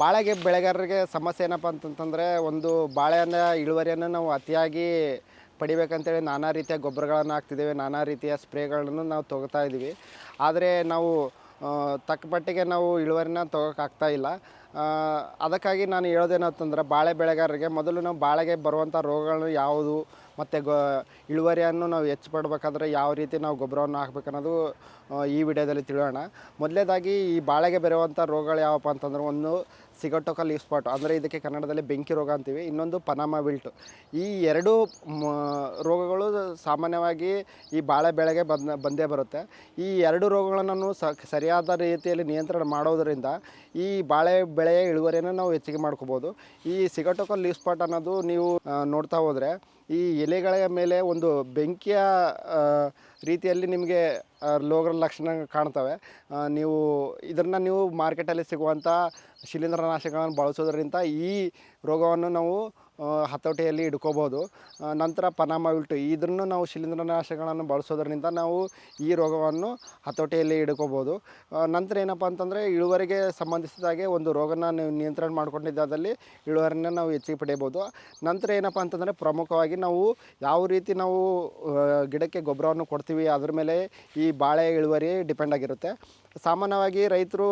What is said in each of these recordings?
ಬಾಳೆಗೆ ಬೆಳೆಗಾರರಿಗೆ ಸಮಸ್ಯೆ ಏನಪ್ಪ ಅಂತಂತಂದರೆ ಒಂದು ಬಾಳೆಹಣ್ಣ, ಇಳುವರಿಯನ್ನು ನಾವು ಅತಿಯಾಗಿ ಪಡಿಬೇಕಂತೇಳಿ ನಾನಾ ರೀತಿಯ ಗೊಬ್ಬರಗಳನ್ನು ಹಾಕ್ತಿದ್ದೇವೆ, ನಾನಾ ರೀತಿಯ ಸ್ಪ್ರೇಗಳನ್ನು ನಾವು ತೊಗೋತಾ ಇದ್ದೀವಿ. ಆದರೆ ನಾವು ತಕ್ಕಮಟ್ಟಿಗೆ ತಕ್ಕ ಮಟ್ಟಿಗೆ ನಾವು ಇಳುವರಿನ ತೊಗೋಕ್ಕಾಗ್ತಾ ಇಲ್ಲ. ಅದಕ್ಕಾಗಿ ನಾನು ಹೇಳೋದೇನಂತಂದ್ರೆ ಬಾಳೆ ಬೆಳೆಗಾರರಿಗೆ ಮೊದಲು ನಾವು ಬಾಳೆಗೆ ಬರುವಂಥ ರೋಗಗಳು ಯಾವುದು ಮತ್ತು ಗೊ ಇಳುವರಿಯನ್ನು ನಾವು ಹೆಚ್ಚು ಪಡ್ಬೇಕಾದ್ರೆ ಯಾವ ರೀತಿ ನಾವು ಗೊಬ್ಬರವನ್ನು ಹಾಕ್ಬೇಕು ಅನ್ನೋದು ಈ ವಿಡಿಯೋದಲ್ಲಿ ತಿಳಿಯೋಣ. ಮೊದಲನೇದಾಗಿ ಈ ಬಾಳೆಗೆ ಬರುವಂಥ ರೋಗಗಳು ಯಾವಪ್ಪ ಅಂತಂದ್ರೆ, ಒಂದು ಸಿಗಟೋಕ ಲೀಫ್ ಸ್ಪಾಟ್ ಅಂದರೆ ಇದಕ್ಕೆ ಕನ್ನಡದಲ್ಲಿ ಬೆಂಕಿ ರೋಗ ಅಂತೀವಿ. ಇನ್ನೊಂದು ಪನಾಮ ವಿಲ್ಟ್. ಈ ಎರಡು ರೋಗಗಳು ಸಾಮಾನ್ಯವಾಗಿ ಈ ಬಾಳೆ ಬೆಳೆಗೆ ಬಂದ ಬರುತ್ತೆ. ಈ ಎರಡು ರೋಗಗಳನ್ನು ಸರಿಯಾದ ರೀತಿಯಲ್ಲಿ ನಿಯಂತ್ರಣ ಮಾಡೋದರಿಂದ ಈ ಬಾಳೆ ಬೆಳೆಯ ಇಳುವರಿಯನ್ನು ನಾವು ಹೆಚ್ಚಿಗೆ ಮಾಡ್ಕೋಬೋದು. ಈ ಸಿಗಟೋಕ ಲೀಫ್ ಸ್ಪಾಟ್ ಅನ್ನೋದು ನೀವು ನೋಡ್ತಾ ಹೋದರೆ ಈ ಎಲೆಗಳ ಮೇಲೆ ಒಂದು ಬೆಂಕಿಯ ರೀತಿಯಲ್ಲಿ ನಿಮಗೆ ರೋಗ ಲಕ್ಷಣ ಕಾಣ್ತವೆ. ನೀವು ಇದನ್ನು ನೀವು ಮಾರ್ಕೆಟಲ್ಲಿ ಸಿಗುವಂಥ ಶಿಲೀಂಧ್ರನಾಶಕಗಳನ್ನು ಬಳಸೋದ್ರಿಂದ ಈ ರೋಗವನ್ನು ನಾವು ಹತೋಟಿಯಲ್ಲಿ ಇಟ್ಕೋಬೋದು ನಂತರ ಪನಾಮ ವಿಲ್ಟು ಇದನ್ನು ನಾವು ಶಿಲೀಂಧ್ರನಾಶಕಗಳನ್ನು ಬಳಸೋದ್ರಿಂದ ನಾವು ಈ ರೋಗವನ್ನು ಹತೋಟಿಯಲ್ಲಿ ಇಟ್ಕೋಬೋದು ನಂತರ ಏನಪ್ಪ ಅಂತಂದರೆ ಇಳುವರಿಗೆ ಸಂಬಂಧಿಸಿದ ಹಾಗೆ ಒಂದು ರೋಗನ ನಿಯಂತ್ರಣ ಮಾಡ್ಕೊಂಡಿದ್ದಾದಲ್ಲಿ ಇಳುವರಿನ ನಾವು ಹೆಚ್ಚಿಗೆ ಪಡೆಯಬೋದು. ನಂತರ ಏನಪ್ಪ ಅಂತಂದರೆ ಪ್ರಮುಖವಾಗಿ ನಾವು ಯಾವ ರೀತಿ ನಾವು ಗಿಡಕ್ಕೆ ಗೊಬ್ಬರವನ್ನು ಕೊಡ್ತೀವಿ, ಅದ್ರ ಮೇಲೆ ಈ ಬಾಳೆ ಇಳುವರಿ ಡಿಪೆಂಡ್ ಆಗಿರುತ್ತೆ. ಸಾಮಾನ್ಯವಾಗಿ ರೈತರು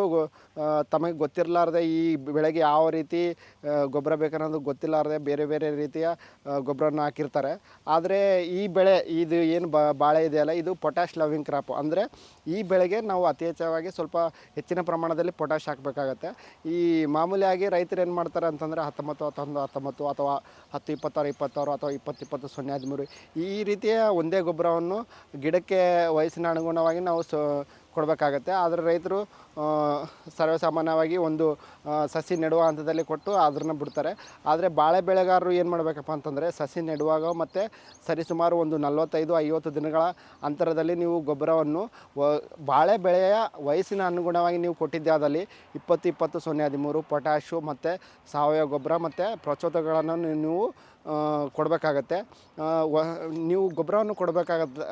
ತಮಗೆ ಗೊತ್ತಿರಲಾರ್ದೆ ಈ ಬೆಳೆಗೆ ಯಾವ ರೀತಿ ಗೊಬ್ಬರ ಬೇಕನ್ನೋದು ಗೊತ್ತಿರಲಾರ್ದೆ ಬೇರೆ ಬೇರೆ ರೀತಿಯ ಗೊಬ್ಬರವನ್ನು ಹಾಕಿರ್ತಾರೆ. ಆದರೆ ಈ ಬೆಳೆ, ಇದು ಏನು ಬಾಳೆ ಇದೆಯಲ್ಲ, ಇದು ಪೊಟ್ಯಾಶ್ ಲವಿಂಗ್ ಕ್ರಾಪ್. ಅಂದರೆ ಈ ಬೆಳೆಗೆ ನಾವು ಅತಿ ಹೆಚ್ಚಾಗಿ ಸ್ವಲ್ಪ ಹೆಚ್ಚಿನ ಪ್ರಮಾಣದಲ್ಲಿ ಪೊಟ್ಯಾಶ್ ಹಾಕಬೇಕಾಗತ್ತೆ. ಈ ಮಾಮೂಲಿಯಾಗಿ ರೈತರು ಏನು ಮಾಡ್ತಾರೆ ಅಂತಂದರೆ ಹತ್ತೊಂಬತ್ತು, ಹತ್ತೊಂದು, ಹತ್ತೊಂಬತ್ತು ಅಥವಾ ಹತ್ತು ಇಪ್ಪತ್ತಾರು ಇಪ್ಪತ್ತಾರು ಅಥವಾ ಇಪ್ಪತ್ತು ಇಪ್ಪತ್ತು, ಸೊನ್ನೆ, ಹದಿಮೂರು ಈ ರೀತಿಯ ಒಂದೇ ಗೊಬ್ಬರವನ್ನು ಗಿಡಕ್ಕೆ ವಯಸ್ಸಿನ ಅನುಗುಣವಾಗಿ ನಾವು ಸೊ ಕೊಡಬೇಕಾಗತ್ತೆ. ಆದರೆ ರೈತರು ಸರ್ವೇಸಾಮಾನ್ಯವಾಗಿ ಒಂದು ಸಸಿ ನೆಡುವ ಹಂತದಲ್ಲಿ ಕೊಟ್ಟು ಅದನ್ನು ಬಿಡ್ತಾರೆ. ಆದರೆ ಬಾಳೆ ಬೆಳೆಗಾರರು ಏನು ಮಾಡಬೇಕಪ್ಪ ಅಂತಂದರೆ ಸಸಿ ನೆಡುವಾಗ ಮತ್ತು ಸರಿಸುಮಾರು ಒಂದು ನಲವತ್ತೈದು, ಐವತ್ತು ದಿನಗಳ ಅಂತರದಲ್ಲಿ ನೀವು ಗೊಬ್ಬರವನ್ನು ಬಾಳೆ ಬೆಳೆಯ ವಯಸ್ಸಿನ ಅನುಗುಣವಾಗಿ ನೀವು ಕೊಟ್ಟಿದ್ದೆ ಆದಲ್ಲಿ ಇಪ್ಪತ್ತು ಇಪ್ಪತ್ತು, ಸೊನ್ನೆ, ಹದಿಮೂರು, ಪೊಟ್ಯಾಶು ಮತ್ತು ಸಾವಯವ ಗೊಬ್ಬರ ಮತ್ತು ಪ್ರಚೋದಕಗಳನ್ನು ನೀವು ಕೊಡಬೇಕಾಗತ್ತೆ. ವ, ನೀವು ಗೊಬ್ಬರವನ್ನು ಕೊಡಬೇಕಾಗತ್ತೆ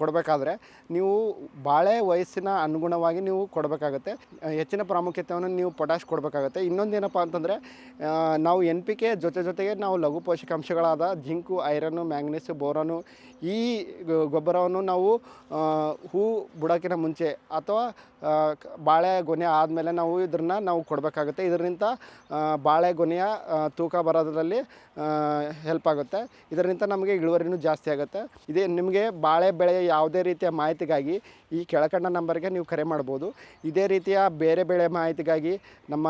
ಕೊಡಬೇಕಾದ್ರೆ ನೀವು ಬಾಳೆ ವಯಸ್ಸಿನ ಅನುಗುಣವಾಗಿ ನೀವು ಕೊಡಬೇಕಾಗತ್ತೆ. ಹೆಚ್ಚಿನ ಪ್ರಾಮುಖ್ಯತೆಯನ್ನು ನೀವು ಪೊಟ್ಯಾಶ್ ಕೊಡಬೇಕಾಗತ್ತೆ. ಇನ್ನೊಂದೇನಪ್ಪ ಅಂತಂದರೆ ನಾವು ಎನ್ ಪಿ ಕೆ ಜೊತೆ ಜೊತೆಗೆ ನಾವು ಲಘು ಪೋಷಕಾಂಶಗಳಾದ ಜಿಂಕು ಐರನ್ನು ಮ್ಯಾಂಗ್ನೀಸು, ಬೋರನು ಈ ಗೊಬ್ಬರವನ್ನು ನಾವು ಹೂ ಬುಡಕ್ಕಿನ ಮುಂಚೆ ಅಥವಾ ಬಾಳೆ ಗೊನೆ ಆದಮೇಲೆ ನಾವು ಇದನ್ನು ನಾವು ಕೊಡಬೇಕಾಗುತ್ತೆ. ಇದರಿಂದ ಬಾಳೆ ಗೊನೆಯ ತೂಕ ಬರೋದರಲ್ಲಿ ಹೆಲ್ಪ್ ಆಗುತ್ತೆ. ಇದರಿಂದ ನಮಗೆ ಇಳುವರಿನೂ ಜಾಸ್ತಿ ಆಗುತ್ತೆ. ಇದೇ ನಿಮಗೆ ಬಾಳೆ ಬೆಳೆಯ ಯಾವುದೇ ರೀತಿಯ ಮಾಹಿತಿಗಾಗಿ ಈ ಕೆಳಕಂಡ ನಂಬರ್ಗೆ ನೀವು ಕರೆ ಮಾಡ್ಬೋದು. ಇದೇ ರೀತಿಯ ಬೇರೆ ಬೆಳೆ ಮಾಹಿತಿಗಾಗಿ ನಮ್ಮ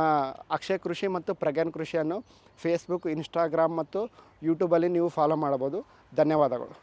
ಅಕ್ಷಯ ಕೃಷಿ ಮತ್ತು ಪ್ರಜ್ಞಾನ್ ಕೃಷಿಯನ್ನು ಫೇಸ್ಬುಕ್ ಇನ್ಸ್ಟಾಗ್ರಾಮ್ ಮತ್ತು ಯೂಟ್ಯೂಬಲ್ಲಿ ನೀವು ಫಾಲೋ ಮಾಡ್ಬೋದು. ಧನ್ಯವಾದಗಳು.